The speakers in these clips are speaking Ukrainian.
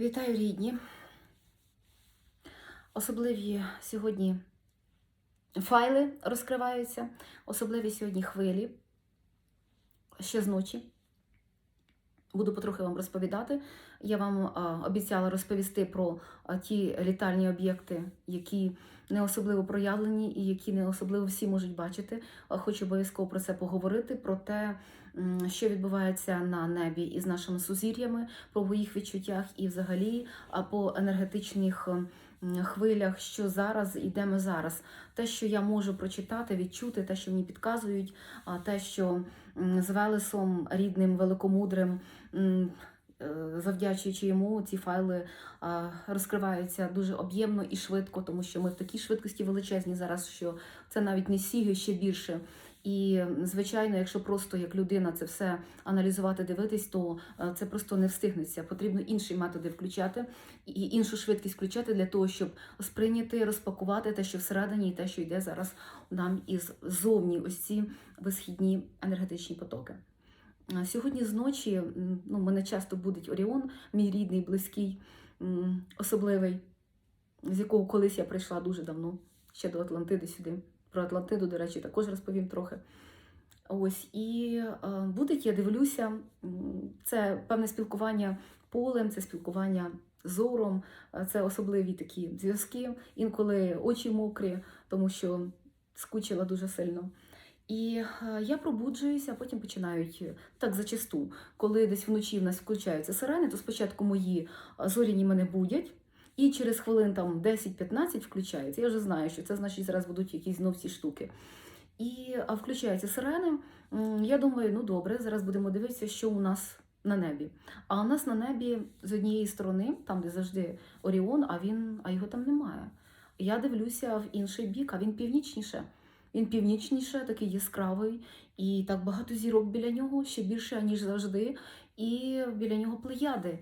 Вітаю рідні. Особливі сьогодні файли розкриваються, особливі сьогодні хвилі. Ще з ночі. Буду потрохи вам розповідати. Я вам обіцяла розповісти про ті літальні об'єкти, які не особливо проявлені і які не особливо всі можуть бачити. Хочу обов'язково про це поговорити, про те, що відбувається на небі із нашими сузір'ями, по моїх відчуттях і взагалі по енергетичних хвилях, що зараз і де ми зараз. Те, що я можу прочитати, відчути, те, що мені підказують, те, що з Велесом, рідним, великомудрим, е, завдячуючи йому, ці файли розкриваються дуже об'ємно і швидко, тому що ми в такій швидкості величезні зараз, що це навіть не сіги ще більше. І звичайно, якщо просто як людина це все аналізувати, дивитись, то е, це просто не встигнеться. Потрібно інші методи включати і іншу швидкість включати для того, щоб сприйняти, розпакувати те, що всередині, і те, що йде зараз нам із зовні, ось ці висхідні енергетичні потоки. Сьогодні зночі ну, мене часто будить Оріон, мій рідний, близький, особливий, з якого колись я прийшла дуже давно, ще до Атлантиди сюди. Про Атлантиду, до речі, також розповім трохи. Ось і е, будить, я дивлюся, це певне спілкування полем, це спілкування зором, е, це особливі такі зв'язки. Інколи очі мокрі, тому що скучила дуже сильно. І е, я пробуджуюся, а потім починають так зачасту. Коли десь вночі в нас включаються сирени, то спочатку мої зоряні мене будять, і через хвилин там 10-15 включаються. Я вже знаю, що це значить зараз будуть якісь знов ці штуки. І а, включаються сирени. Я думаю, ну добре, зараз будемо дивитися, що у нас на небі. А у нас на небі з однієї сторони, там де завжди Оріон, а він, а його там немає. Я дивлюся в інший бік, а він північніше. Він північніше, такий яскравий, і так багато зірок біля нього, ще більше, ніж завжди. І біля нього плеяди.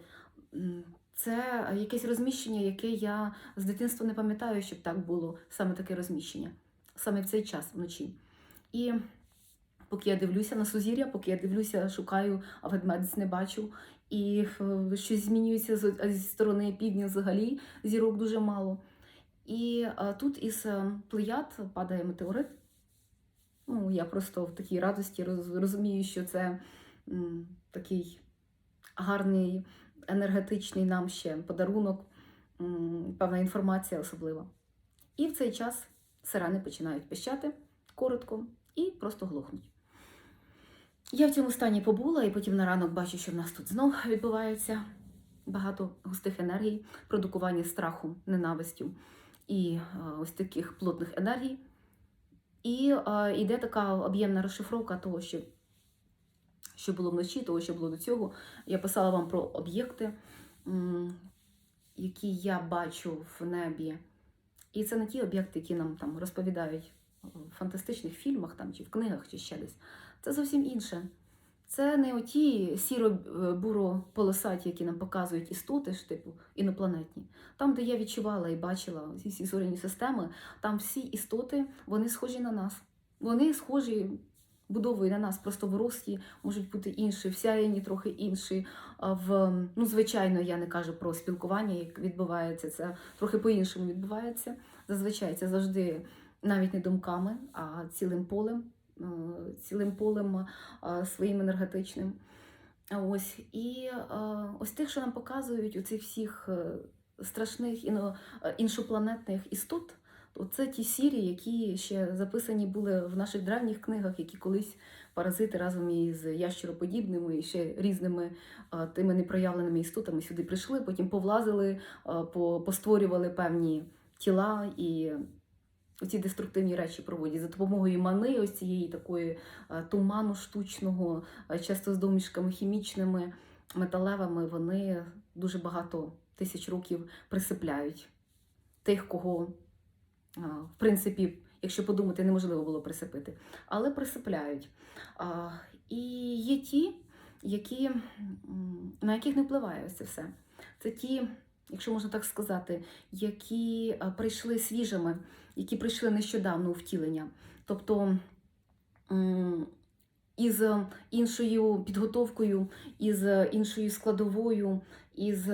Це якесь розміщення, яке я з дитинства не пам'ятаю, щоб так було саме таке розміщення, саме в цей час вночі. І поки я дивлюся на сузір'я, поки я дивлюся, шукаю, а ведмедець не бачу. І е, щось змінюється зі сторони півдня взагалі, зірок дуже мало. І тут із е, плеяд падає метеорит. Ну, я просто в такій радості розумію, що це м, такий гарний енергетичний нам ще подарунок, певна інформація особлива. І в цей час сирени починають пищати коротко і просто глохнуть. Я в цьому стані побула, і потім на ранок бачу, що в нас тут знов відбувається багато густих енергій, продукування страху, ненавистю і е, ось таких плотних енергій. І е, йде така об'ємна розшифровка того, що, що було вночі, того, що було до цього. Я писала вам про об'єкти, які я бачу в небі. І це не ті об'єкти, які нам там розповідають в фантастичних фільмах там, чи в книгах, чи ще десь. Це зовсім інше. Це не оті сіро-буро-полосаті, які нам показують істоти ж типу інопланетні. Там, де я відчувала і бачила всі зоряні системи, там всі істоти вони схожі на нас. Вони схожі будовою на нас, просто в рості можуть бути інші, в сяєнні трохи інші. В ну, звичайно, я не кажу про спілкування, як відбувається це трохи по-іншому відбувається. Зазвичай це завжди навіть не думками, а цілим полем, цілим полем своїм енергетичним. Ось і ось тих, що нам показують у цих всіх е, страшних е, іншопланетних істот, то це ті сірі, які ще записані були в наших древніх книгах, які колись паразити разом із ящероподібними і ще різними е, тими непроявленими істотами сюди прийшли, потім повлазили, е, по- постворювали певні тіла і ці деструктивні речі проводять. За допомогою мани, ось цієї такої е, туману штучного, е, часто з домішками хімічними, металевими, вони дуже багато тисяч років присипляють тих, кого, в принципі, якщо подумати, неможливо було присипити, але присипляють. І є ті, які, на яких не впливає ось це все. Це ті, якщо можна так сказати, які е, прийшли свіжими, які прийшли нещодавно у втілення. Тобто із іншою підготовкою, із іншою складовою, із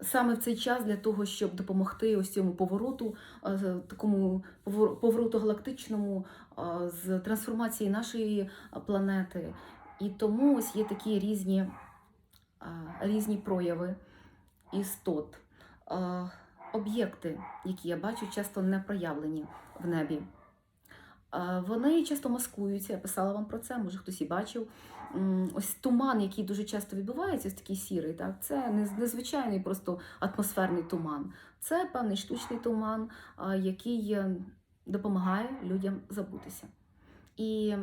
саме в цей час для того, щоб допомогти ось цьому повороту, е, такому повор- повороту галактичному е, з трансформації нашої е, планети. І тому ось є такі різні, різні прояви істот. Об'єкти, які я бачу, часто не проявлені в небі. Е, Вони часто маскуються, я писала вам про це, може хтось і бачив. Ось туман, який дуже часто відбувається, ось такий сірий, так, це не незвичайний просто атмосферний туман. Це певний штучний туман, який е, допомагає людям забутися. І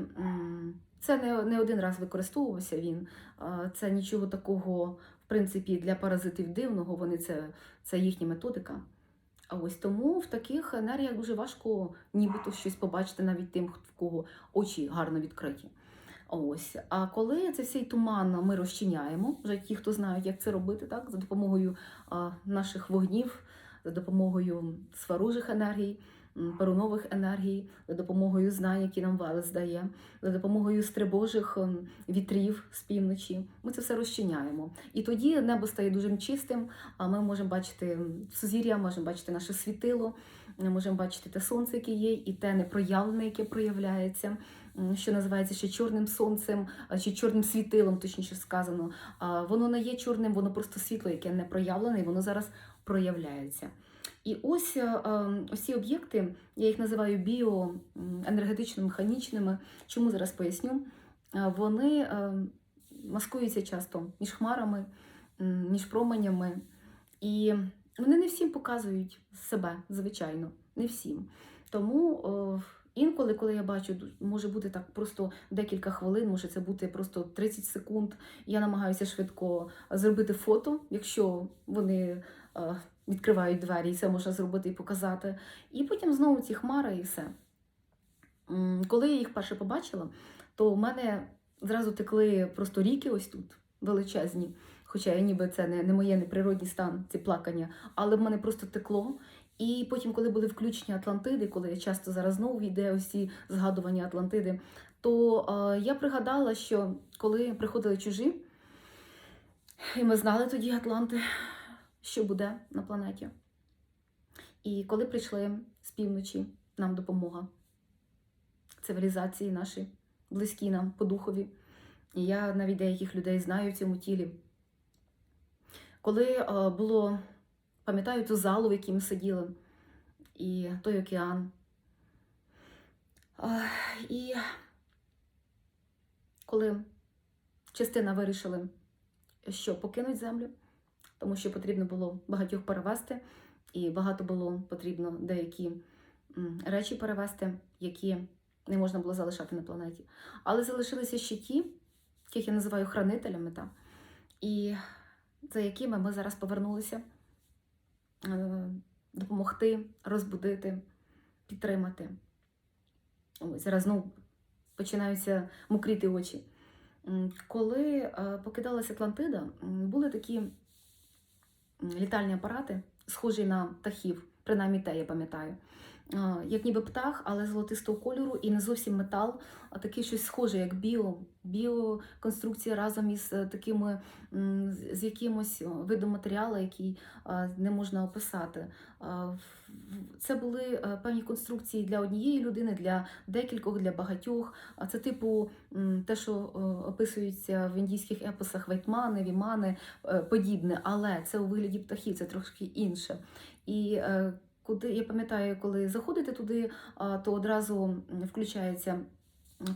це не один раз використовувався він. Це нічого такого, в принципі, для паразитів дивного. Вони це, це їхня методика. Ось тому в таких енергіях дуже важко нібито щось побачити навіть тим, в кого очі гарно відкриті. Ось. А коли цей цей туман ми розчиняємо, вже ті, хто знають, як це робити, так, за допомогою а, наших вогнів, за допомогою сваружих енергій, перунових енергій, за допомогою знань, які нам Велес дає, за допомогою стрибожих ем, вітрів з півночі, ми це все розчиняємо. І тоді небо стає дуже чистим, а ми можемо бачити сузір'я, можемо бачити наше світило, можемо бачити те сонце, яке є, і те непроявлене, яке проявляється, що називається ще чорним сонцем, чи чорним світилом, точніше сказано. Воно не є чорним, воно просто світло, яке не проявлене, і воно зараз проявляється. І ось е, е, ці об'єкти, я їх називаю біоенергетично-механічними. Чому зараз поясню? Е, Вони е, маскуються часто між хмарами, між променями. І вони не всім показують себе, звичайно, не всім. Тому інколи, коли я бачу, може бути так просто декілька хвилин, може це бути просто 30 секунд. Я намагаюся швидко зробити фото, якщо вони відкривають двері, і це можна зробити і показати. І потім знову ці хмари і все. Коли я їх перше побачила, то в мене зразу текли просто ріки ось тут, величезні. Хоча я ніби це не, не моє неприродній стан, ці плакання, але в мене просто текло. І потім, коли були включені Атлантиди, коли я часто зараз знову йде ці згадування Атлантиди, то е, я пригадала, що коли приходили чужі, і ми знали тоді Атланти, що буде на планеті. І коли прийшли з півночі нам допомога, цивілізації наші, близькі нам по духові. І я навіть деяких людей знаю в цьому тілі. Коли е, було, пам'ятаю ту залу, в якій ми сиділи, і той океан. І коли частина вирішили, що покинуть землю, тому що потрібно було багатьох перевезти, і багато було потрібно деякі речі перевезти, які не можна було залишати на планеті. Але залишилися ще ті, яких я називаю хранителями, та, і за якими ми зараз повернулися е, допомогти, розбудити, підтримати. Ось зараз знову починаються мокріти очі. Коли е, покидалася Атлантида, були такі літальні апарати, схожі на птахів, принаймні те я пам'ятаю. Е, Як ніби птах, але золотистого кольору і не зовсім метал, а такий щось схоже, як біо, біоконструкція разом із е, такими з якимось видом матеріалу, який е, не можна описати. Це були певні конструкції для однієї людини, для декількох, для багатьох. Це типу те, що описується в індійських епосах Вайтмани, Вімани, подібне, але це у вигляді птахів, це трошки інше. І куди я пам'ятаю, коли заходите туди, то одразу включається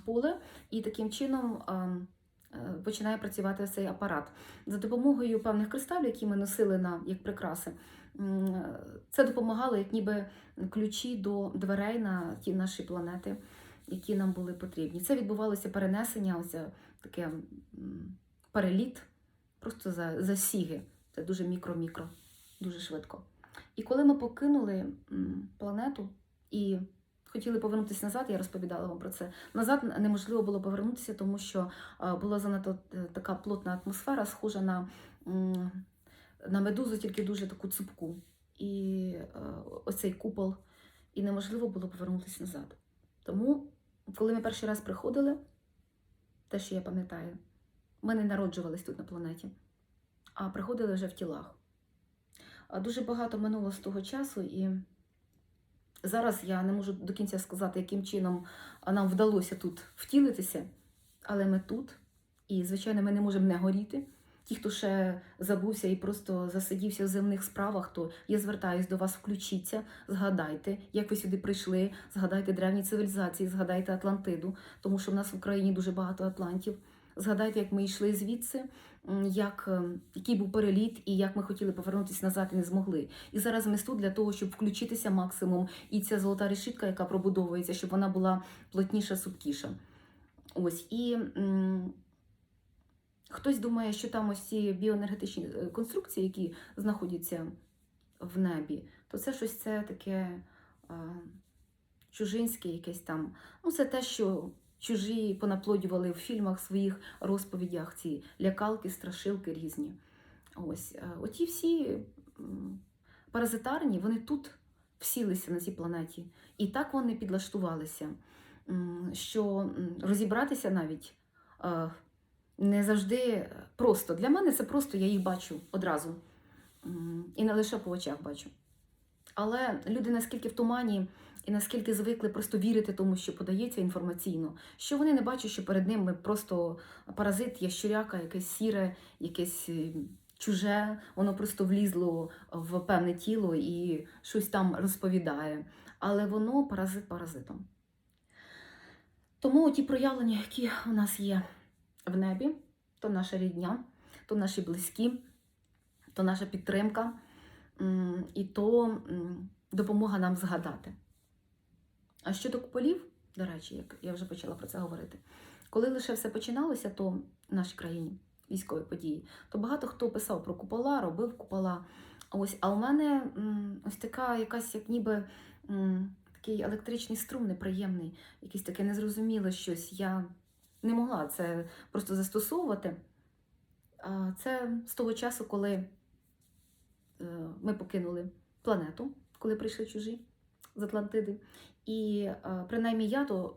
поле, і таким чином. е, Починає працювати цей апарат за допомогою певних кристалів, які ми носили на як прикраси. е, Це допомагало як ніби ключі до дверей на ті наші планети, які нам були потрібні. Це відбувалося перенесення, ось е, таке переліт, просто за, за сіги. Це дуже мікро-мікро, дуже швидко. І коли ми покинули планету і хотіли повернутися назад, я розповідала вам про це. Назад неможливо було повернутися, тому що була занадто е, така плотна атмосфера, схожа на, на медузу, тільки дуже таку цупку. І е, оцей купол, і неможливо було повернутися назад. Тому, коли ми перший раз приходили, те, що я пам'ятаю, ми не народжувались тут на планеті, а приходили вже в тілах. Дуже багато минуло з того часу, і зараз я не можу до кінця сказати, яким чином нам вдалося тут втілитися, але ми тут. І, звичайно, ми не можемо не горіти. Ті, хто ще забувся і просто засидівся в земних справах, то я звертаюсь до вас, включіться, згадайте, як ви сюди прийшли, згадайте древні цивілізації, згадайте Атлантиду, тому що в нас в Україні дуже багато атлантів. Згадайте, як ми йшли звідси, як, е, який був переліт, і як ми хотіли повернутися назад і не змогли. І зараз ми тут для того, щоб включитися максимум, і ця золота решітка, яка пробудовується, щоб вона була плотніша, супкіша. Ось і. Хтось думає, що там ось ці біоенергетичні е, конструкції, які знаходяться в небі, то це щось це таке а, чужинське, якесь там. Ну, це те, що чужі понаплодювали в фільмах, своїх розповідях, ці лякалки, страшилки різні. Ось, е, оті всі паразитарні, вони тут всілися на цій планеті. І так вони підлаштувалися, що розібратися навіть. е, не завжди просто. Для мене це просто я їх бачу одразу. І не лише по очах бачу. Але люди наскільки в тумані і наскільки звикли просто вірити тому, що подається інформаційно, що вони не бачать, що перед ними просто паразит, ящуряка, якесь сіре, якесь е, чуже, воно просто влізло в певне тіло і щось там розповідає. Але воно паразит паразитом. Тому ті проявлення, які у нас є в небі, то наша рідня, то наші близькі, то наша підтримка, і то допомога нам згадати. А щодо куполів, до речі, як я вже почала про це говорити, коли лише все починалося, то в нашій країні військові події, то багато хто писав про купола, робив купола. Ось, а у мене ось така якась, як ніби такий електричний струм неприємний, якийсь таке незрозуміле щось. Я не могла це просто застосовувати. Це з того часу, коли ми покинули планету, коли прийшли чужі з Атлантиди. І е, принаймні я то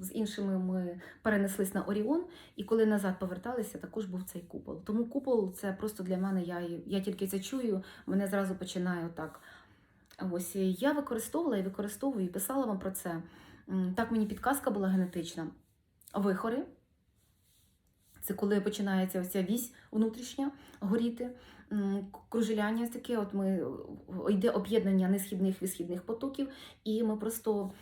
з іншими ми перенеслись на Оріон, і коли назад поверталися, також був цей купол. Тому купол це просто для мене, я, я тільки це чую, мене зразу починає так. Ось я використовувала і використовую, і писала вам про це. Так мені підказка була генетична. Вихори. Це коли починається ось ця вісь внутрішня горіти, кружеляння таке. От ми йде об'єднання несхідних висхідних потоків, і ми просто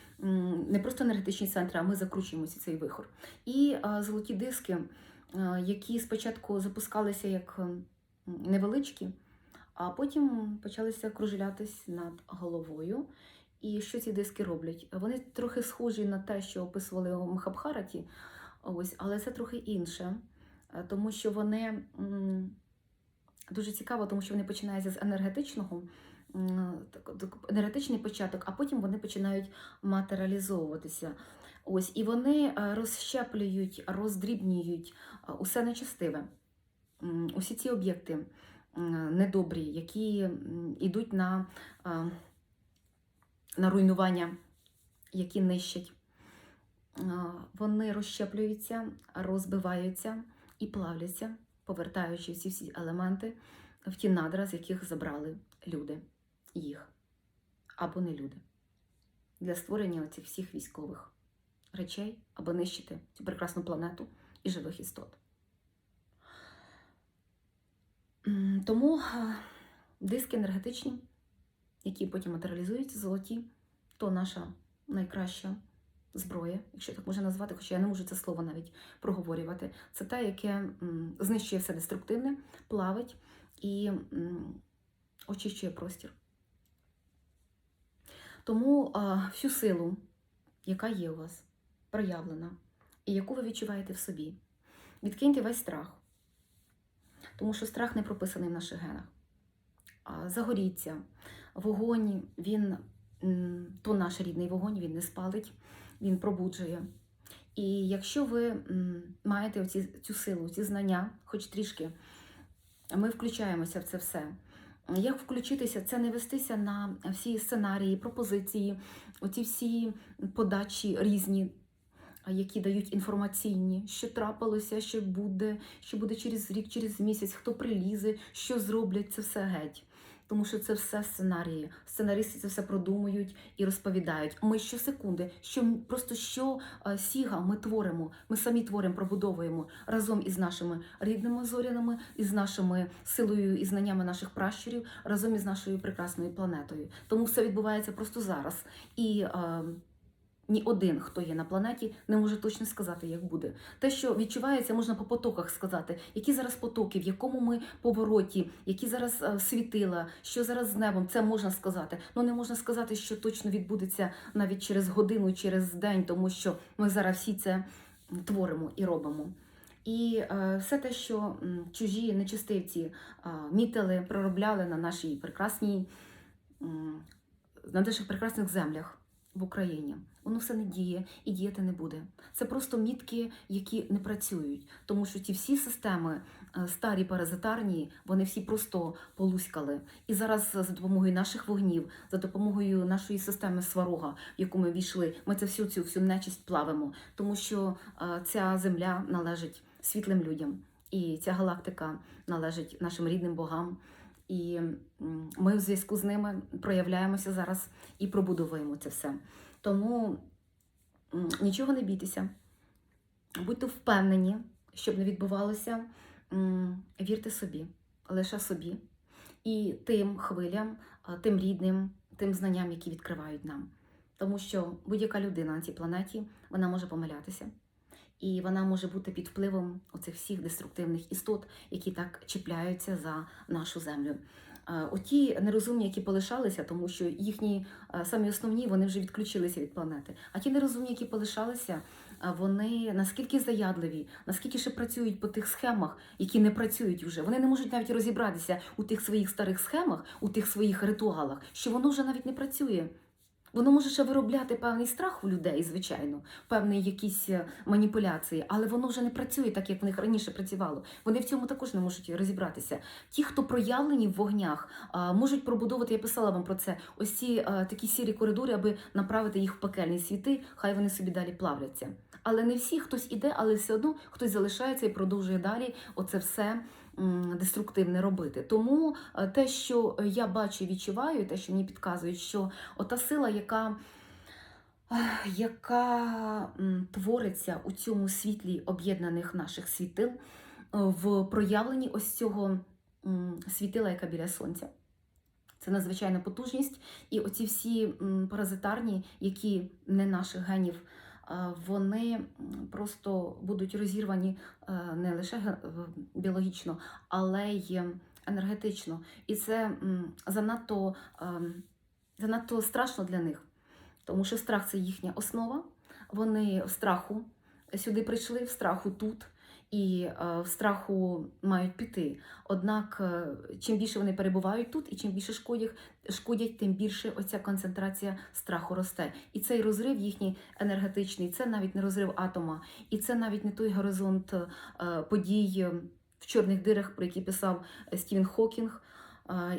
не просто енергетичні центри, а ми закручуємося цей вихор. І золоті диски, які спочатку запускалися як невеличкі, а потім почалися кружелятись над головою. І що ці диски роблять? Вони трохи схожі на те, що описували у Махабхараті, ось, але це трохи інше, е, тому що вони дуже цікаво, тому що вони починаються з енергетичного, енергетичний початок, а потім вони починають матеріалізовуватися. Ось, і вони е, розщеплюють, роздрібнюють е, усе нечестиве, усі ці об'єкти недобрі, які йдуть на. е, на руйнування, які нищать. Вони розщеплюються, розбиваються і плавляться, повертаючи всі всі елементи в ті надра, з яких забрали люди їх або не люди для створення цих всіх військових речей, аби нищити цю прекрасну планету і живих істот. Тому диски енергетичні які потім матеріалізуються золоті, то наша найкраща зброя, якщо так можна назвати, хоча я не можу це слово навіть проговорювати. Це те, яке знищує все деструктивне, плавить і очищує простір. Тому всю силу, яка є у вас, проявлена, і яку ви відчуваєте в собі, відкиньте весь страх, тому що страх не прописаний в наших генах. Загоріться, вогонь, він то наш рідний вогонь, він не спалить, він пробуджує. І якщо ви маєте оці, цю силу, ці знання, хоч трішки, ми включаємося в це все. Як включитися, це не вестися на всі сценарії, пропозиції, оці всі подачі різні, які дають інформаційні, що трапилося, що буде, що буде через рік, через місяць, хто прилізе, що зроблять, це все геть. Тому що це все сценарії. Сценаристи це все продумують і розповідають. Ми щосекунди, що просто що е, сіга ми творимо. Ми самі творимо, пробудовуємо разом із нашими рідними зоряними, із нашими силою і знаннями наших пращурів, разом із нашою прекрасною планетою. Тому все відбувається просто зараз. І е, ні один, хто є на планеті, не може точно сказати, як буде. Те, що відчувається, можна по потоках сказати, які зараз потоки, в якому ми повороті, які зараз е, світила, що зараз з небом, це можна сказати. Ну не можна сказати, що точно відбудеться навіть через годину, через день, тому що ми зараз всі це творимо і робимо. І е, все те, що чужі нечистивці е, мітили, проробляли на нашій прекрасній, м, на наших прекрасних землях в Україні, воно все не діє і діяти не буде. Це просто мітки, які не працюють, тому що ті всі системи е, старі паразитарні, вони всі просто полуськали. І зараз за допомогою наших вогнів, за допомогою нашої системи сварога, в яку ми війшли, ми це всю цю всю нечисть плавимо, тому що е, ця земля належить світлим людям, і ця галактика належить нашим рідним богам. І ми в зв'язку з ними проявляємося зараз і пробудовуємо це все. Тому нічого не бійтеся, будьте впевнені, щоб не відбувалося, вірте собі, лише собі і тим хвилям, тим рідним, тим знанням, які відкривають нам. Тому що будь-яка людина на цій планеті вона може помилятися. І вона може бути під впливом оцих всіх деструктивних істот, які так чіпляються за нашу землю. Е, Оті нерозумні, які полишалися, тому що їхні е, самі основні вони вже відключилися від планети. А ті нерозумні, які полишалися, е, вони наскільки заядливі, наскільки ще працюють по тих схемах, які не працюють вже. Вони не можуть навіть розібратися у тих своїх старих схемах, у тих своїх ритуалах, що воно вже навіть не працює. Воно може ще виробляти певний страх у людей, звичайно, певні якісь е, маніпуляції, але воно вже не працює так, як в них раніше працювало. Вони в цьому також не можуть розібратися. Ті, хто проявлені в вогнях, можуть пробудовувати, я писала вам про це, ось ці такі сірі коридори, аби направити їх в пекельні світи, хай вони собі далі плавляться. Але не всі хтось іде, але все одно хтось залишається і продовжує далі оце все деструктивне робити. Тому е, те, що я бачу відчуваю, те, що мені підказують, що ота сила, яка, яка твориться у цьому світлі об'єднаних наших світил, е, в проявленні ось цього світила, яка біля сонця. Це надзвичайна потужність, і оці всі паразитарні, які не наших генів, вони просто будуть розірвані е, не лише ге- біологічно, але й енергетично. І це занадто, занадто страшно для них, тому що страх це їхня основа. Вони в страху сюди прийшли, в страху тут. І е, в страху мають піти. Однак, е, чим більше вони перебувають тут, і чим більше шкодять, шкодять, тим більше оця концентрація страху росте. І цей розрив їхній енергетичний, це навіть не розрив атома, і це навіть не той горизонт е, подій в чорних дирах, про які писав Стівен Хокінг.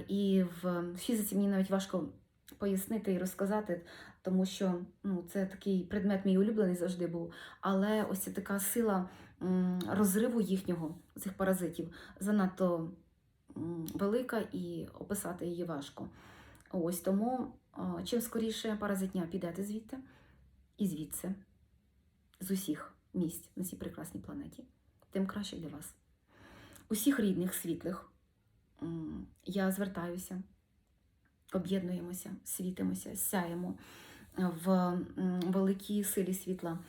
І в фізиці мені навіть важко пояснити і розказати, тому що ну, це такий предмет мій улюблений завжди був. Але ось така сила розриву їхнього, цих паразитів, занадто велика і описати її важко. Ось тому чим скоріше паразитня підете звідти і звідси, з усіх місць на цій прекрасній планеті, тим краще для вас. Усіх рідних, світлих я звертаюся, об'єднуємося, світимося, сяємо в великій силі світла,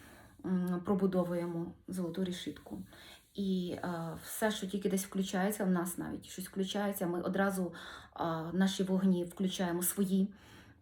пробудовуємо золоту решітку. І е, все, що тільки десь включається, в нас навіть щось включається, ми одразу е, наші вогні включаємо свої,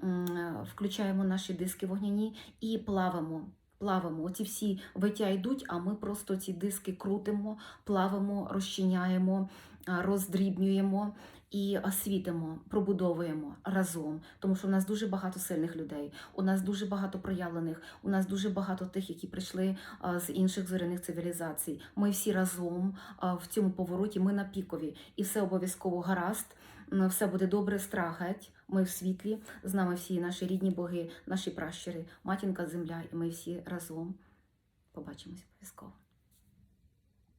е, включаємо наші диски вогняні і плавимо. Плавимо. Оці всі виття йдуть, а ми просто ці диски крутимо, плавимо, розчиняємо, роздрібнюємо і освітимо, пробудовуємо разом. Тому що в нас дуже багато сильних людей, у нас дуже багато проявлених, у нас дуже багато тих, які прийшли з інших зоряних цивілізацій. Ми всі разом в цьому повороті, ми на пікові, і все обов'язково гаразд. Все буде добре, страх геть. Ми в світлі, з нами всі наші рідні боги, наші пращури, матінка земля, і ми всі разом побачимось обов'язково.